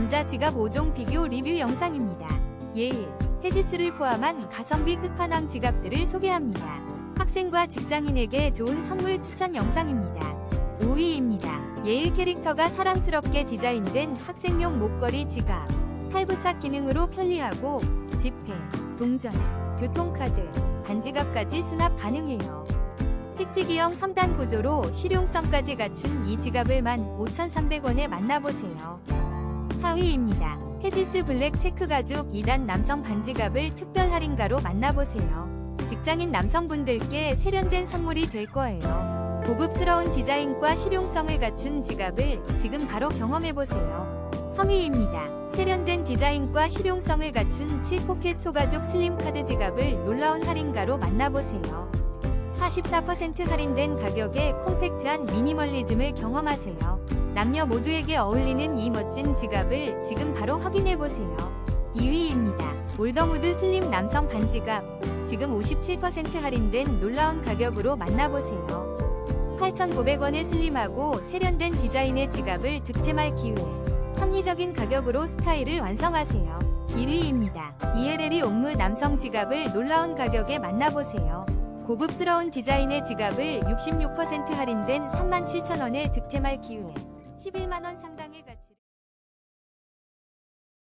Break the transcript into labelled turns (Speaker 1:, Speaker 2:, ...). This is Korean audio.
Speaker 1: 남자 지갑 5종 비교 리뷰 영상입니다. 예일, 헤지스를 포함한 가성비 끝판왕 지갑들을 소개합니다. 학생과 직장인에게 좋은 선물 추천 영상입니다. 5위입니다. 예일 캐릭터가 사랑스럽게 디자인된 학생용 목걸이 지갑. 탈부착 기능으로 편리하고 지폐, 동전, 교통카드, 반지갑까지 수납 가능해요. 찍찍이형 3단 구조로 실용성까지 갖춘 이 지갑을 15,300원에 만나보세요. 4위입니다. 헤지스 블랙 체크 가죽 2단 남성 반지갑을 특별 할인가로 만나보세요. 직장인 남성분들께 세련된 선물이 될 거예요. 고급스러운 디자인과 실용성을 갖춘 지갑을 지금 바로 경험해보세요. 3위입니다. 세련된 디자인과 실용성을 갖춘 7포켓 소가죽 슬림 카드 지갑을 놀라운 할인가로 만나보세요. 44% 할인된 가격에 콤팩트한 미니멀리즘을 경험하세요. 남녀 모두에게 어울리는 이 멋진 지갑을 지금 바로 확인해보세요. 2위입니다. 올더무드 슬림 남성 반지갑. 지금 57% 할인된 놀라운 가격으로 만나보세요. 8,900원의 슬림하고 세련된 디자인의 지갑을 득템할 기회. 합리적인 가격으로 스타일을 완성하세요. 1위입니다. ELL이 옴무 남성 지갑을 놀라운 가격에 만나보세요. 고급스러운 디자인의 지갑을 66% 할인된 37,000원에 득템할 기회. 11만원 상당의 가치를